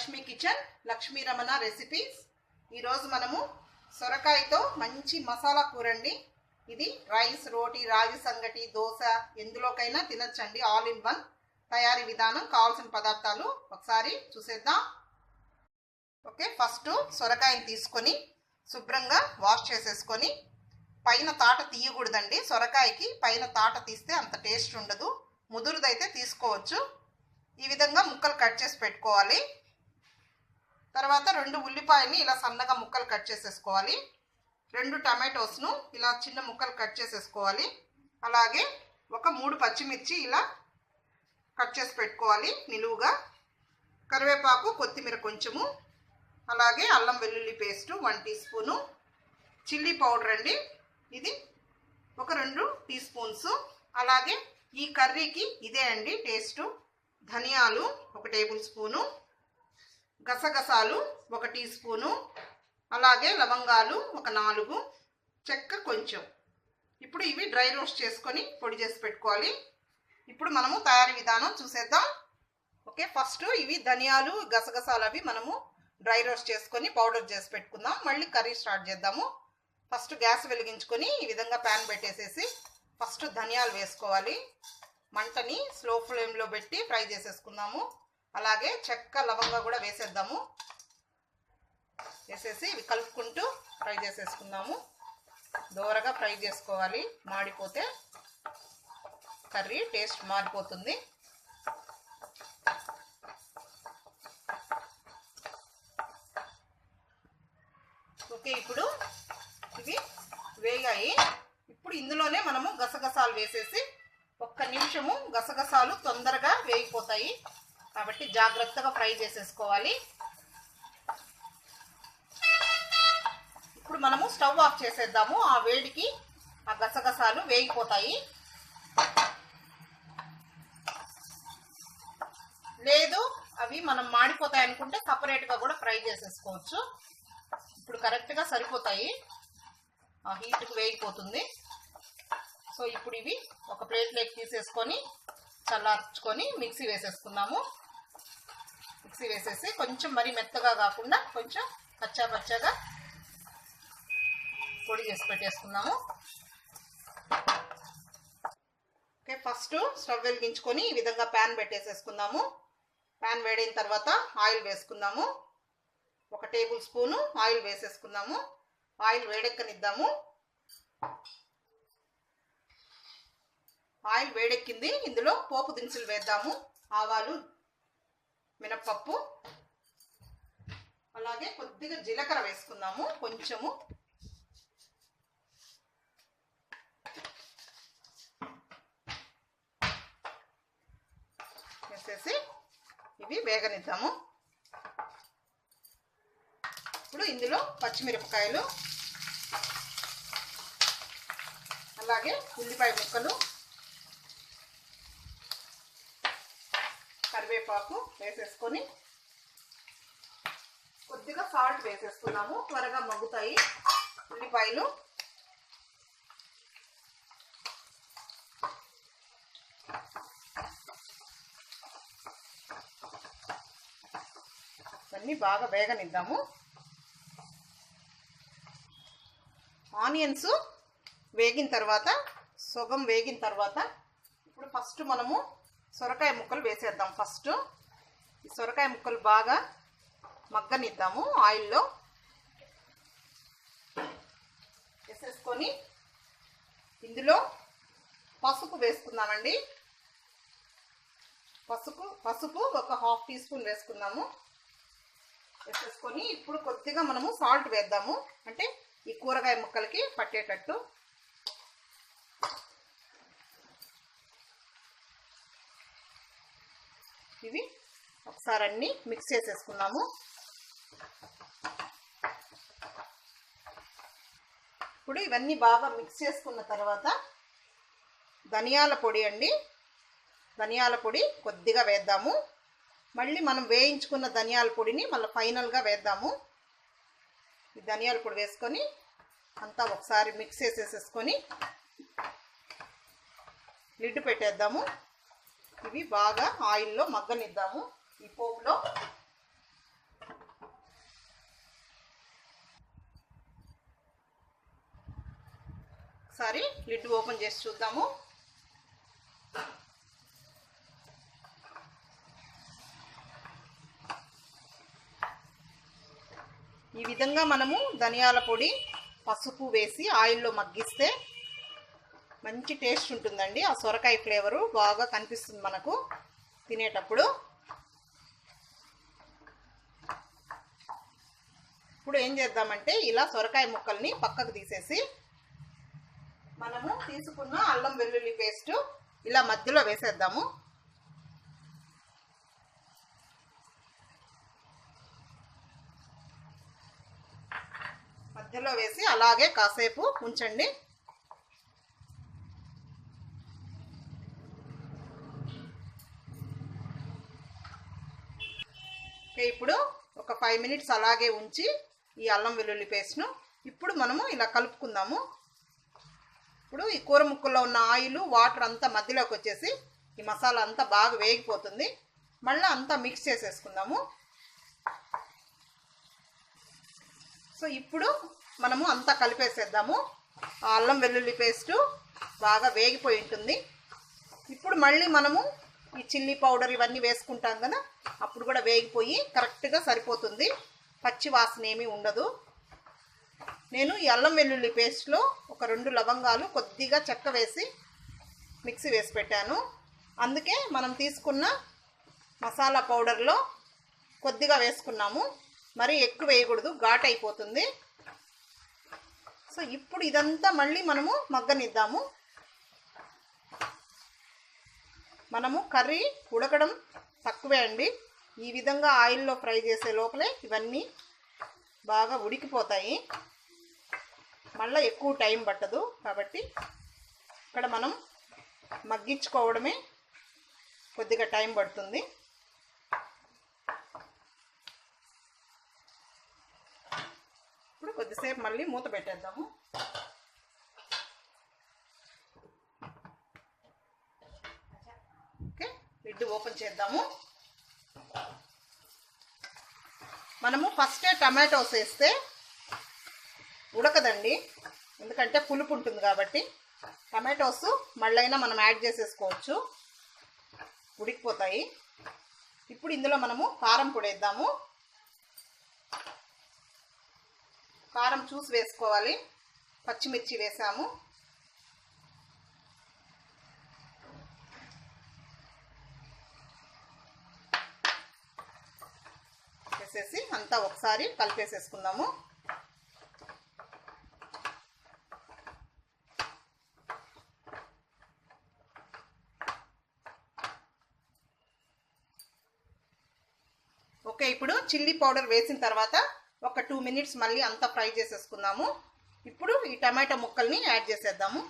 Lakshmi kitchen Lakshmi Ramana recipes ఈరోజు మనము సొరకాయతో మంచి మసాలా కూర అండి ఇది రైస్ రోటీ రాగి సంగటి దోశ ఎందులోకైనా తినచ్చండి. ఆల్ ఇన్ వన్ తయారీ విధానం కావాల్సిన పదార్థాలు ఒకసారి చూసేద్దాం. ఓకే ఫస్ట్ సొరకాయని తీసుకొని శుభ్రంగా వాష్ చేసేసుకొని పైన తాట తీయకూడదండి. సొరకాయకి పైన తాట తీస్తే అంత టేస్ట్ ఉండదు. ముదురుదైతే తీసుకోవచ్చు. ఈ విధంగా ముక్కలు కట్ చేసి పెట్టుకోవాలి. తర్వాత రెండు ఉల్లిపాయని ఇలా సన్నగా ముక్కలు కట్ చేసేసుకోవాలి. రెండు టమాటోస్ను ఇలా చిన్న ముక్కలు కట్ చేసేసుకోవాలి. అలాగే ఒక మూడు పచ్చిమిర్చి ఇలా కట్ చేసి పెట్టుకోవాలి నిలువుగా. కరివేపాకు కొత్తిమీర కొంచెము. అలాగే అల్లం వెల్లుల్లి paste one teaspoon. Chilli powder అండి. ఇది ఒక రెండు టీ స్పూన్స్. అలాగే ఈ కర్రీకి ఇదే అండి టేస్టు. ధనియాలు ఒక టేబుల్ స్పూను. గసగసాలు ఒక టీ స్పూను అలాగే లవంగాలు ఒక నాలుగు చెక్క కొంచెం. ఇప్పుడు ఇవి డ్రై రోస్ట్ చేసుకొని పొడి చేసి పెట్టుకోవాలి. ఇప్పుడు మనము తయారీ విధానం చూసేద్దాం. ఓకే ఫస్ట్ ఇవి ధనియాలు గసగసాలు అవి మనము డ్రై రోస్ట్ చేసుకొని పౌడర్ చేసి పెట్టుకుందాం. మళ్ళీ కర్రీ స్టార్ట్ చేద్దాము. ఫస్ట్ గ్యాస్ వెలిగించుకొని ఈ విధంగా ప్యాన్ పెట్టేసేసి ఫస్ట్ ధనియాలు వేసుకోవాలి. మంటని స్లో ఫ్లేమ్లో పెట్టి ఫ్రై చేసేసుకుందాము. అలాగే చెక్క లవంగా కూడా వేసేద్దాము. వేసేసి ఇవి కలుపుకుంటూ ఫ్రై చేసేసుకుందాము. దోరగా ఫ్రై చేసుకోవాలి. మాడిపోతే కర్రీ టేస్ట్ మారిపోతుంది. ఓకే ఇప్పుడు ఇవి వేగాయి. ఇప్పుడు ఇందులోనే మనము గసగసాలు వేసేసి ఒక్క నిమిషము గసగసాలు తొందరగా వేగిపోతాయి. కాబట్టి జాగ్రత్తగా ఫ్రై చేసేసుకోవాలి. ఇప్పుడు మనము స్టవ్ ఆఫ్ చేసేద్దాము. ఆ వేడికి ఆ గసగసాలు వేగిపోతాయి. లేదు అవి మనం మాడిపోతాయి అనుకుంటే సపరేట్గా కూడా ఫ్రై చేసేసుకోవచ్చు. ఇప్పుడు కరెక్ట్గా సరిపోతాయి. ఆ హీట్కి వేగిపోతుంది. సో ఇప్పుడు ఇవి ఒక ప్లేట్లోకి తీసేసుకొని చల్లార్చుకొని మిక్సీ వేసేసుకుందాము. మిక్సీ వేసేసి కొంచెం మరీ మెత్తగా కాకుండా కొంచెం పచ్చా పచ్చగా పొడి చేసి పెట్టేసుకుందాము. ఓకే ఫస్ట్ స్టవ్ వెలిగించుకొని ఈ విధంగా ప్యాన్ పెట్టేసేసుకుందాము. ప్యాన్ వేడైన తర్వాత ఆయిల్ వేసుకుందాము. ఒక టేబుల్ స్పూను ఆయిల్ వేసేసుకుందాము. ఆయిల్ వేడెక్కనిద్దాము. ఆయిల్ వేడెక్కింది. ఇందులో పోపు దినుసులు వేద్దాము. ఆవాలు మినప్పప్పు అలాగే కొద్దిగా జీలకర్ర వేసుకుందాము. కొంచెము వేసేసి ఇవి వేగనిద్దాము. ఇప్పుడు ఇందులో పచ్చిమిరపకాయలు అలాగే ఉల్లిపాయ ముక్కలు కరివేపాకు వేసేసుకొని కొద్దిగా సాల్ట్ వేసేసుకున్నాము. త్వరగా మగ్గుతాయి ఉల్లిపాయలు. అన్నీ బాగా వేగనిద్దాము. ఆనియన్స్ వేగిన తర్వాత సొగం వేగిన తర్వాత ఇప్పుడు ఫస్ట్ మనము సొరకాయ ముక్కలు వేసేద్దాం ఫస్ట్. ఈ సొరకాయ ముక్కలు బాగా మగ్గనిద్దాము ఆయిల్లో. వేసేసుకొని ఇందులో పసుపు వేసుకుందామండి. పసుపు పసుపు ఒక హాఫ్ టీ స్పూన్ వేసుకుందాము. వేసేసుకొని ఇప్పుడు కొద్దిగా మనము సాల్ట్ వేద్దాము. అంటే ఈ కూరగాయ ముక్కలకి పట్టేటట్టు ఇవి ఒకసారి అన్నీ మిక్స్ చేసేసుకున్నాము. ఇప్పుడు ఇవన్నీ బాగా మిక్స్ చేసుకున్న తర్వాత ధనియాల పొడి అండి. ధనియాల పొడి కొద్దిగా వేద్దాము. మళ్ళీ మనం వేయించుకున్న ధనియాల పొడిని మళ్ళీ ఫైనల్గా వేద్దాము. ఈ ధనియాల పొడి వేసుకొని అంతా ఒకసారి మిక్స్ చేసేసేసుకొని లిడ్ పెట్టేద్దాము. ఇవి బాగా ఆయిల్లో మగ్గనిద్దాము ఈ పోపులో. ఒకసారి లిడ్ ఓపెన్ చేసి చూద్దాము. ఈ విధంగా మనము ధనియాల పొడి పసుపు వేసి ఆయిల్లో మగ్గిస్తే మంచి టేస్ట్ ఉంటుందండి. ఆ సొరకాయ ఫ్లేవరు బాగా కనిపిస్తుంది మనకు తినేటప్పుడు. ఇప్పుడు ఏం చేద్దామంటే ఇలా సొరకాయ ముక్కల్ని పక్కకు తీసేసి మనము తీసుకున్న అల్లం వెల్లుల్లి పేస్ట్ ఇలా మధ్యలో వేసేద్దాము. మధ్యలో వేసి అలాగే కాసేపు ఉంచండి. ఇప్పుడు ఒక ఫైవ్ మినిట్స్ అలాగే ఉంచి ఈ అల్లం వెల్లుల్లి పేస్ట్ను ఇప్పుడు మనము ఇలా కలుపుకుందాము. ఇప్పుడు ఈ కూర ముక్కల్లో ఉన్న ఆయిల్ వాటర్ అంతా మధ్యలోకి వచ్చేసి ఈ మసాలా అంతా బాగా వేగిపోతుంది. మళ్ళీ అంతా మిక్స్ చేసేసుకుందాము. సో ఇప్పుడు మనము అంతా కలిపేసేద్దాము. ఆ అల్లం వెల్లుల్లి పేస్టు బాగా వేగిపోయి ఉంటుంది. ఇప్పుడు మళ్ళీ మనము ఈ చిల్లీ పౌడర్ ఇవన్నీ వేసుకుంటాం కదా అప్పుడు కూడా వేగిపోయి కరెక్ట్గా సరిపోతుంది. పచ్చి వాసన ఏమీ ఉండదు. నేను ఈ అల్లం వెల్లుల్లి పేస్ట్లో ఒక రెండు లవంగాలు కొద్దిగా చెక్క వేసి మిక్సీ వేసి పెట్టాను. అందుకే మనం తీసుకున్న మసాలా పౌడర్లో కొద్దిగా వేసుకున్నాము. మరి ఎక్కువ వేయకూడదు ఘాట్ అయిపోతుంది. సో ఇప్పుడు ఇదంతా మళ్ళీ మనము మగ్గనిద్దాము. మనము కర్రీ ఉడకడం తక్కువే అండి. ఈ విధంగా ఆయిల్లో ఫ్రై చేసే లోపలే ఇవన్నీ బాగా ఉడికిపోతాయి. మళ్ళీ ఎక్కువ టైం పట్టదు కాబట్టి ఇక్కడ మనం మగ్గించుకోవడమే కొద్దిగా టైం పడుతుంది. ఇప్పుడు కొద్దిసేపు మళ్ళీ మూత పెట్టేద్దాము ఓకే లిడ్ ఓపెన్ చేద్దాము. మనము ఫస్టే టమాటోస్ వేస్తే ఉడకదండి. ఎందుకంటే పులుపు ఉంటుంది కాబట్టి టమాటోస్ మళ్ళైనా మనం యాడ్ చేసేసుకోవచ్చు. ఉడికిపోతాయి. ఇప్పుడు ఇందులో మనము కారం పొడి వేద్దాము. కారం చూసి వేసుకోవాలి. పచ్చిమిర్చి వేసాము. వేసేసి అంతా ఒకసారి కలిపేసేసుకుందాము. ఓకే ఇప్పుడు చిల్లీ పౌడర్ వేసిన తర్వాత ఒక టూ మినిట్స్ మళ్ళీ అంతా ఫ్రై చేసేసుకుందాము. ఇప్పుడు ఈ టమాటా ముక్కల్ని యాడ్ చేసేద్దాము.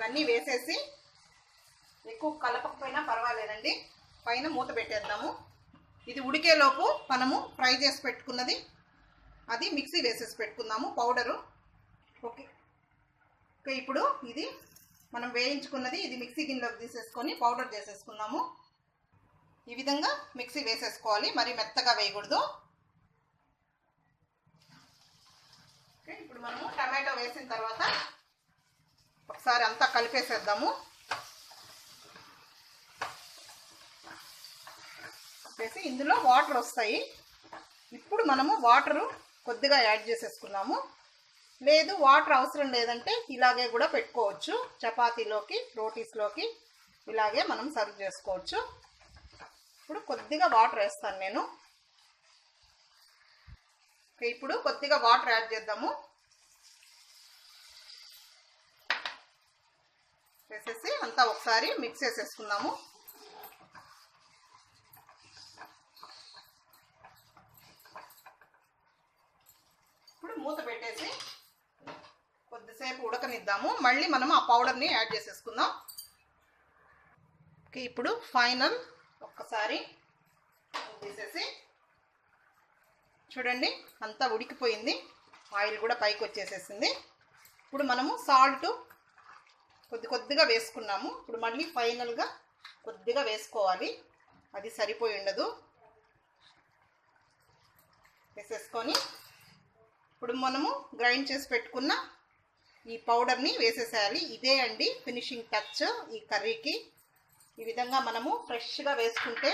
ఇవన్నీ వేసేసి ఎక్కువ కలపకపోయినా పర్వాలేదండి. పైన మూత పెట్టేద్దాము. ఇది ఉడికేలోపు మనము ఫ్రై చేసి పెట్టుకున్నది అది మిక్సీ వేసేసి పెట్టుకుందాము పౌడరు. ఓకే. ఓకే ఇప్పుడు ఇది మనం వేయించుకున్నది ఇది మిక్సీ గిన్నెలోకి తీసేసుకొని పౌడర్ చేసేసుకుందాము. ఈ విధంగా మిక్సీ వేసేసుకోవాలి మరి మెత్తగా వేయకూడదు. ఓకే ఇప్పుడు మనము టమాటో వేసిన తర్వాత ఒకసారి అంతా కలిపేసేద్దాము. వేసి ఇందులో వాటర్ వస్తాయి. ఇప్పుడు మనము వాటరు కొద్దిగా యాడ్ చేసేసుకున్నాము. లేదు వాటర్ అవసరం లేదంటే ఇలాగే కూడా పెట్టుకోవచ్చు. చపాతీలోకి రోటీస్లోకి ఇలాగే మనం సర్వ్ చేసుకోవచ్చు. ఇప్పుడు కొద్దిగా వాటర్ వేస్తాను నేను. ఇప్పుడు కొద్దిగా వాటర్ యాడ్ చేద్దాము. వేసేసి అంతా ఒకసారి మిక్స్ చేసేసుకుందాము ఇప్పుడు మూత పెట్టేసి కొద్దిసేపు ఉడకనిద్దాము. మళ్ళీ మనం ఆ పౌడర్ని యాడ్ చేసేసుకుందాం. ఓకే ఇప్పుడు ఫైనల్ ఒక్కసారి తీసేసి చూడండి అంతా ఉడికిపోయింది. ఆయిల్ కూడా పైకి వచ్చేసేసింది. ఇప్పుడు మనము సాల్ట్ కొద్ది కొద్దిగా వేసుకున్నాము. ఇప్పుడు మళ్ళీ ఫైనల్గా కొద్దిగా వేసుకోవాలి. అది సరిపోయి ఉండదు. వేసేసుకొని ఇప్పుడు మనము గ్రైండ్ చేసి పెట్టుకున్న ఈ పౌడర్ని వేసేసేయాలి. ఇదే అండి ఫినిషింగ్ టచ్ ఈ కర్రీకి. ఈ విధంగా మనము ఫ్రెష్గా వేసుకుంటే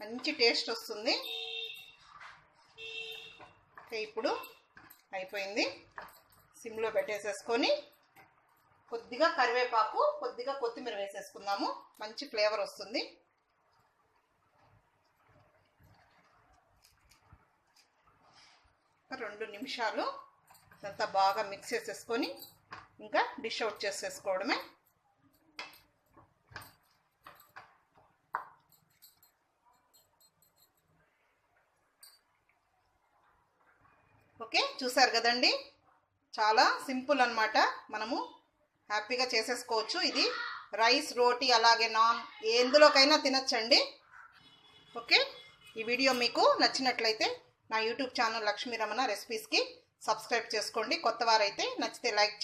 మంచి టేస్ట్ వస్తుంది. ఇప్పుడు అయిపోయింది. సిమ్లో పెట్టేసేసుకొని కొద్దిగా కరివేపాకు కొద్దిగా కొత్తిమీర వేసేసుకుందాము. మంచి ఫ్లేవర్ వస్తుంది. రెండు నిమిషాలు అంతా బాగా మిక్స్ చేసేసుకొని ఇంకా డిష్ అవుట్ చేసేసుకోవడమే. ఓకే చూసారు కదండి? చాలా సింపుల్ అనమాట మనము హ్యాపీగా చేసేసుకోవచ్చు. ఇది రైస్ రోటీ అలాగే నాన్ ఎందులోకైనా తినచ్చండి. ఓకే? ఈ వీడియో మీకు నచ్చినట్లయితే నా యూట్యూబ్ ఛానల్ లక్ష్మీ రమణ రెసిపీస్కి సబ్స్క్రైబ్ చేసుకోండి. కొత్త వారైతే నచ్చితే లైక్